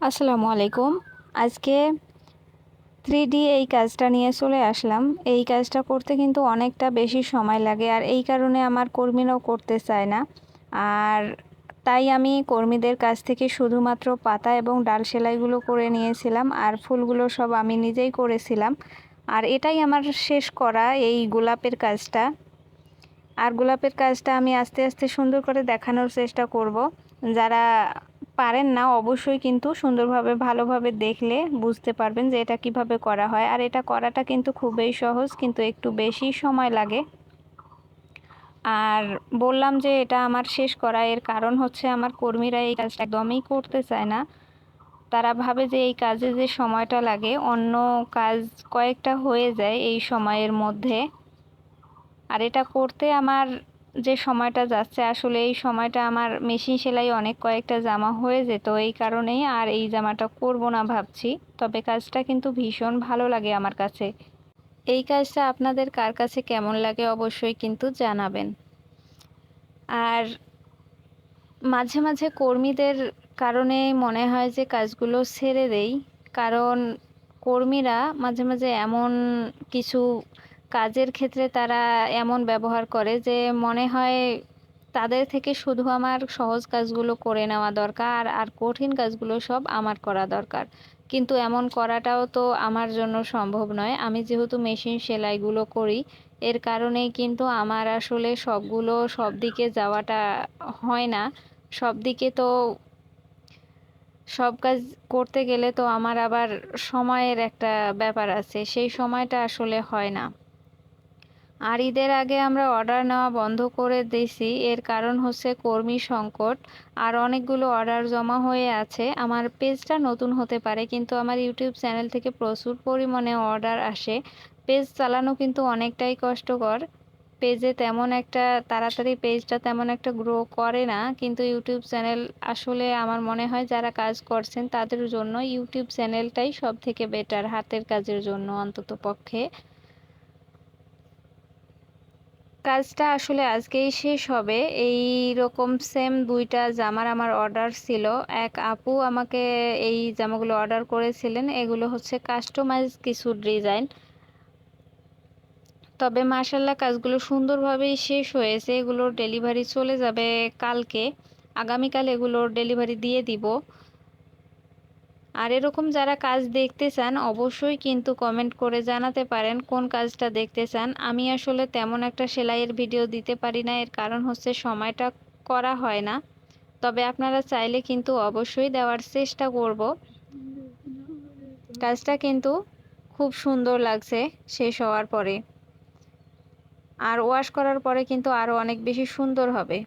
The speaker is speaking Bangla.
আসসালামু আলাইকুম। আজকে থ্রি ডি এই কাজটা নিয়ে চলে আসলাম। এই কাজটা করতে কিন্তু অনেকটা বেশি সময় লাগে আর এই কারণে আমার কর্মীরাও করতে চায় না। আর তাই আমি কর্মীদের কাছ থেকে শুধুমাত্র পাতা এবং ডাল সেলাইগুলো করে নিয়েছিলাম আর ফুলগুলো সব আমি নিজেই করেছিলাম। আর এটাই আমার শেষ করা এই গোলাপের কাজটা। আর গোলাপের কাজটা আমি আস্তে আস্তে সুন্দর করে দেখানোর চেষ্টা করব। যারা পারেন না, অবশ্যই কিন্তু সুন্দরভাবে, ভালোভাবে দেখলে বুঝতে পারবেন যে এটা কীভাবে করা হয়। আর এটা করাটা কিন্তু খুবই সহজ, কিন্তু একটু বেশি সময় লাগে। আর বললাম যে এটা আমার শেষ করা, এর কারণ হচ্ছে আমার কর্মীরা এই কাজটা একদমই করতে চায় না। তারা ভাবে যে এই কাজে যে সময়টা লাগে, অন্য কাজ কয়েকটা হয়ে যায় এই সময়ের মধ্যে। আর এটা করতে আমার যে সময়টা যাচ্ছে, আসলে এই সময়টা আমার মেশিন সেলাই অনেক কয়েকটা জামা হয়ে যেত এই কারণেই আর এই জামাটা করব না ভাবছি। তবে কাজটা কিন্তু ভীষণ ভালো লাগে আমার কাছে। এই কাজটা আপনাদের কার কাছে কেমন লাগে অবশ্যই কিন্তু জানাবেন। আর মাঝে মাঝে কর্মীদের কারণে মনে হয় যে কাজগুলো ছেড়ে দেই, কারণ কর্মীরা মাঝে মাঝে এমন কিছু কাজের ক্ষেত্রে তারা এমন ব্যবহার করে যে মনে হয় তাদের থেকে শুধু আমার সহজ কাজগুলো করে নেওয়া দরকার আর কঠিন কাজগুলো সব আমার করা দরকার। কিন্তু এমন করাটাও তো আমার জন্য সম্ভব নয়। আমি যেহেতু মেশিন সেলাইগুলো করি, এর কারণেই কিন্তু আমার আসলে সবগুলো সব দিকে যাওয়াটা হয় না। সব দিকে তো সব কাজ করতে গেলে তো আমার আবার সময়ের একটা ব্যাপার আছে। সেই সময়টা আসলে হয় না। আর ঈদের আগে আমরা অর্ডার নেওয়া বন্ধ করে দিয়েছি। এর কারণ হচ্ছে কর্মী সংকট, আর অনেকগুলো অর্ডার জমা হয়ে আছে। আমার পেজটা নতুন হতে পারে, কিন্তু আমার ইউটিউব চ্যানেল থেকে প্রচুর পরিমাণে অর্ডার আসে। পেজ চালানো কিন্তু অনেকটাই কষ্টকর। পেজে তেমন একটা, তাড়াতাড়ি পেজটা তেমন একটা গ্রো করে না, কিন্তু ইউটিউব চ্যানেল আসলে আমার মনে হয় যারা কাজ করছেন তাদের জন্য ইউটিউব চ্যানেলটাই সব থেকে বেটার, হাতের কাজের জন্য অন্তত পক্ষে কাজটা আসলে আজকেই শেষ হবে। এই রকম সেম দুইটা জামার আমার অর্ডার ছিল। এক আপু আমাকে এই জামাগুলো অর্ডার করেছিলেন। এগুলো হচ্ছে কাস্টমাইজ কিছু ডিজাইন তবে মার্শাল্লাহ কাজগুলো সুন্দরভাবেই শেষ হয়েছে। এগুলোর ডেলিভারি চলে যাবে কালকে। আগামীকাল এগুলোর ডেলিভারি দিয়ে দিব। আর এরকম যারা কাজ দেখতে চান, অবশ্যই কিন্তু কমেন্ট করে জানাতে পারেন কোন কাজটা দেখতে চান। আমি আসলে তেমন একটা সেলাইয়ের ভিডিও দিতে পারি না, এর কারণ হচ্ছে সময়টা করা হয় না। তবে আপনারা চাইলে কিন্তু অবশ্যই দেওয়ার চেষ্টা করব। কাজটা কিন্তু খুব সুন্দর লাগছে শেষ হওয়ার পরে। আর ওয়াশ করার পরে কিন্তু আরও অনেক বেশি সুন্দর হবে।